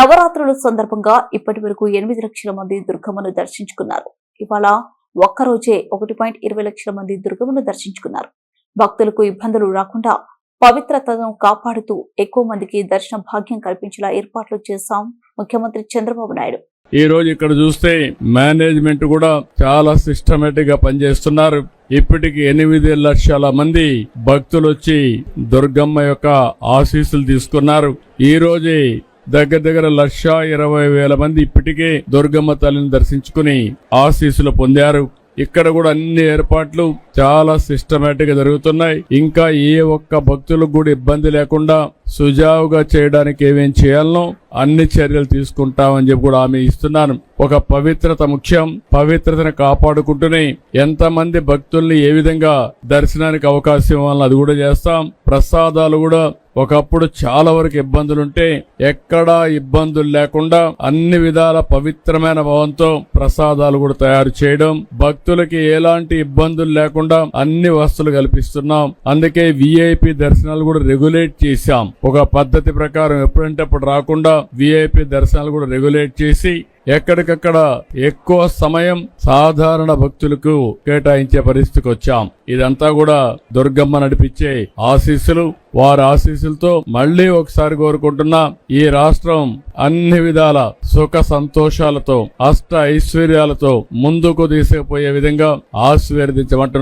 నవరాత్రుల సందర్భంగా ఇప్పటి వరకు ఎనిమిది లక్షల మంది దుర్గమ్మను దర్శించుకున్నారు. ఇవాళ ఒక్కరోజే ఒకటి పాయింట్ ఇరవై లక్షల మంది దుర్గమ్మను దర్శించుకున్నారు. భక్తులకు ఇబ్బందులు రాకుండా పవిత్రతను కాపాడుతూ ఎక్కువ మందికి దర్శన భాగ్యం కల్పించేలా ఏర్పాట్లు చేశాం ముఖ్యమంత్రి చంద్రబాబు నాయుడు. ఈ రోజు ఇక్కడ చూస్తే మేనేజ్మెంట్ కూడా చాలా సిస్టమేటిక్గా పనిచేస్తున్నారు. ఇప్పటికి ఎనిమిది లక్షల మంది భక్తులు వచ్చి దుర్గమ్మ యొక్క ఆశీస్సులు తీసుకున్నారు. ఈ రోజే దగ్గర దగ్గర లక్ష ఇరవై వేల మంది ఇప్పటికే దుర్గమ్మ తల్లిని దర్శించుకుని ఆశీస్సులు పొందారు. ఇక్కడ కూడా అన్ని ఏర్పాట్లు చాలా సిస్టమేటిక్గా జరుగుతున్నాయి. ఇంకా ఏ ఒక్క భక్తులకు కూడా ఇబ్బంది లేకుండా సుజావుగా చేయడానికి ఏమేం చేయాలనో అన్ని చర్యలు తీసుకుంటామని చెప్పి కూడా ఆమె ఇస్తున్నాను. ఒక పవిత్రత ముఖ్యం. పవిత్రతను కాపాడుకుంటూనే ఎంతమంది భక్తుల్ని ఏ విధంగా దర్శనానికి అవకాశం ఇవ్వాలని అది కూడా చేస్తాం. ప్రసాదాలు కూడా ఒకప్పుడు చాలా వరకు ఇబ్బందులుంటే ఎక్కడా ఇబ్బందులు లేకుండా అన్ని విధాల పవిత్రమైన భావంతో ప్రసాదాలు కూడా తయారు చేయడం భక్తులకి ఎలాంటి ఇబ్బందులు లేకుండా అన్ని వస్తువులు కల్పిస్తున్నాం. అందుకే విఐపి దర్శనాలు కూడా రెగ్యులేట్ చేశాం. ఒక పద్ధతి ప్రకారం ఎప్పుడంటే అప్పుడు రాకుండా విఐపి దర్శనాలు కూడా రెగ్యులేట్ చేసి ఎక్కడికక్కడ ఎక్కువ సమయం సాధారణ భక్తులకు కేటాయించే పరిస్థితికి వచ్చాం. ఇదంతా కూడా దుర్గమ్మ నడిపించే ఆశీస్సులు వారి ఆశీస్సులతో మళ్ళీ ఒకసారి కోరుకుంటున్నా ఈ రాష్ట్రం అన్ని విధాల సుఖ సంతోషాలతో అష్ట ఐశ్వర్యాలతో ముందుకు తీసుకుపోయే విధంగా ఆశీర్వదించమంటున్నారు